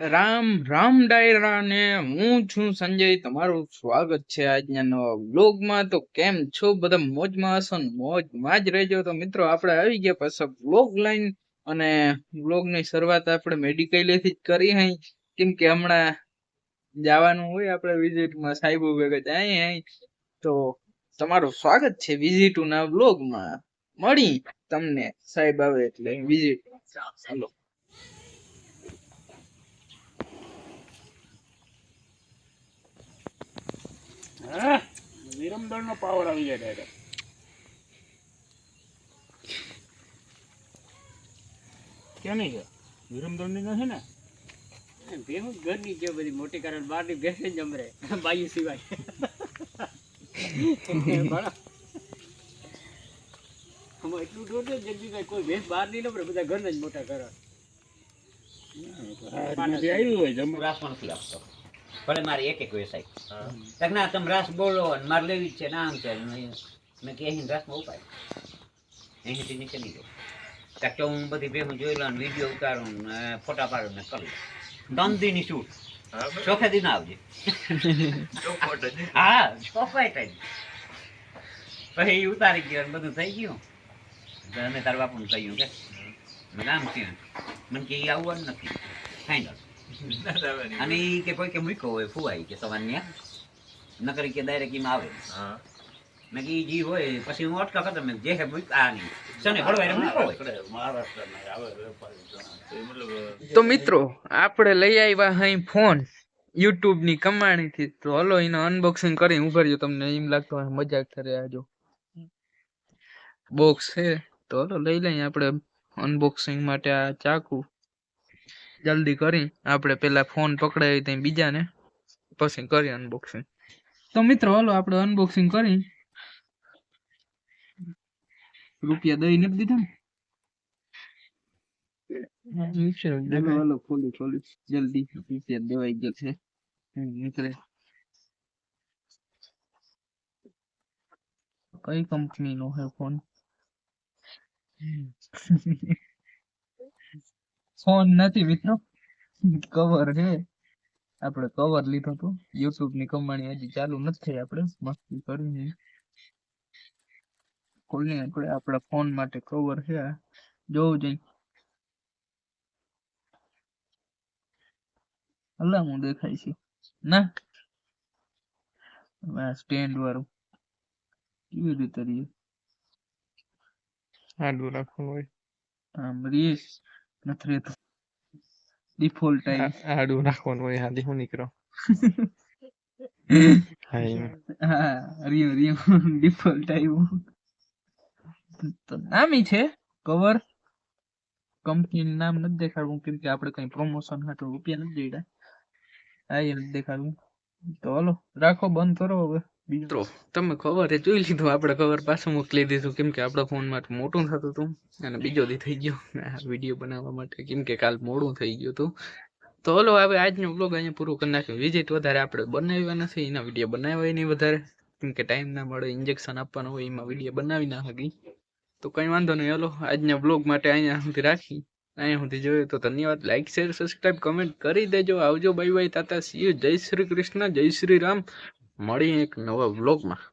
રામ રામ ડાયરા ને હું છું સંજય. તમારું સ્વાગત છે આજના નવા વ્લોગમાં. તો કેમ છો? બધા મોજમાં હશો મોજમાં જ રહેજો. તો મિત્રો, આપણે આવી ગયા પાછા વ્લોગ લાઈન. અને વ્લોગની શરૂઆત આપણે મેડિકલેથી જ કરી હઈ. કેમ કે હમણાં જવાનું હોય આપણે વિઝિટમાં સાહેબો ભેગા જાય હઈ. તો તમારું સ્વાગત છે વિઝિટ ના વ્લોગમાં. મળી તમને સાહેબ આવે એટલે વિઝિટ. ચાલો હા વિરમદળ નો પાવર આવી જાય ડાયરેક્ટ કેની છે વિરમદળની નથી ને? ભેહું ઘરની છે બધી મોટી કારણ બહારની ભેંસ જ જમરે બાયુ સિવાય. આમાં એટલું દૂર છે કોઈ ભેંસ બહાર નહીં નમરે બધા ઘરના જ મોટા કરે આવ્યું હોય જમ રાસ નથી આપતો. ભલે મારે એક એક વેસાય. ના તમે રાસ બોલો અને મારે લેવી છે નામ છે મેં કે અહીં રાસમાં ઉપાય. અહીંથી નીચે ગયો. ત્યાં કે હું બધી ભેગું જોઈ લઉં વીડિયો ઉતારું ને ફોટા પાડું ને કરું ત્રણ દીની શૂટ ચોખે દિન આવજે. હા ચોખાઈ થઈ પછી ઉતારી ગયો ને બધું થઈ ગયું. અને તાર બાપુને કહ્યું કે? નામ થયું. મને કે આવવાનું નથી. ફાઇનલ અને કે કોઈ કે મૂક્યો હોય ફુવાઈ કે સવાન્ય નકરી કે ડાયરેક્ટ એમાં આવે. મેં કે જી હોય પછી હું અટકા કરતો મેં જે હે મૂક આ નહીં. સને હળવાઈ મૂક્યો હોય? મહારાષ્ટ્રના આવે તો મતલબ તો મિત્રો આપણે લઈ આવ્યા અહીં ફોન. યુટ્યુબની કમાણી થી તો હલો એનો અનબોક્સિંગ કરી હું રહ્યો તમને એમ લાગતો હોય મજાક થરે આજો બોક્સ છે. તો હલો લઈ લઈએ આપણે અનબોક્સિંગ માટે આ ચાકુ. જલ્દી કરી. આપણે પેલા ફોન પકડાવી ત્યાં બીજાને. પછી કરી અનબોક્સિંગ તો મિત્રો હલો આપણે અનબોક્સિંગ કરી. રૂપિયા દઈ નથી દીધા ને? ખોલી ખોલી. જલ્દી રૂપિયા દેવાઈ ગયો છે. નીકળે. કઈ કંપની નો હે ફોન? ફોન નથી મિત્રો. કવર છે. આપણે કવર લીધો તો યુટ્યુબની કમાણી હજી ચાલુ નથી થઈ આપણે. મસ્તી કરીને. ખોલી આપણે. આપણા ફોન માટે કવર છે જોવું જઈ અલા હું દેખાય છે. ના. આ સ્ટેન્ડ વાળું. કેવી રીતે રહીએ? આડું રાખવું હોય આમ રીએ નથી રહેતું ડિફોલ્ટ આડું રાખવાનું હોય હાથી હું નીકળો હા રીયો રીયો ડિફોલ્ટ આવ્યું તો નામી છે કવર કંપની નામ નથી દેખાડવું કેમ કે આપણે કઈ પ્રમોશન હાટું રૂપિયા નથી જોઈડા આ નથી દેખાડવું તો હાલો રાખો બંધ કરો હવે મિત્રો તમે કવર એ જોઈ લીધું આપણે કવર પાછું મોકલી દીધું કેમ કે આપણા ફોનમાં મોટું થતું હતું અને બીજો દી થઈ ગયો. વીડિયો બનાવવા માટે કેમ કે કાલ મોડું થઈ ગયું હતું. તો હલો હવે આજનો બ્લોગ અહીંયા પૂરો કરી નાખ્યો. વિઝિટ વધારે આપણે બનાવ્યા નથી એના વીડિયો બનાવ્યા નહીં વધારે. કેમ કે ટાઈમ ના મળે ઇન્જેક્શન આપવાનું હોય એમાં વીડિયો બનાવી ના શકી તો કંઈ વાંધો નહીં હલો આજના બ્લોગ માટે અહીંયા સુધી રાખી. અહીંયા સુધી જોયું તો ધન્યવાદ. લાઇક શેર સબસ્ક્રાઇબ કમેન્ટ કરી દેજો. આવજો બાય બાય તાતા સી જય શ્રી કૃષ્ણ જય શ્રી રામ. મળી એક નવા બ્લોગમાં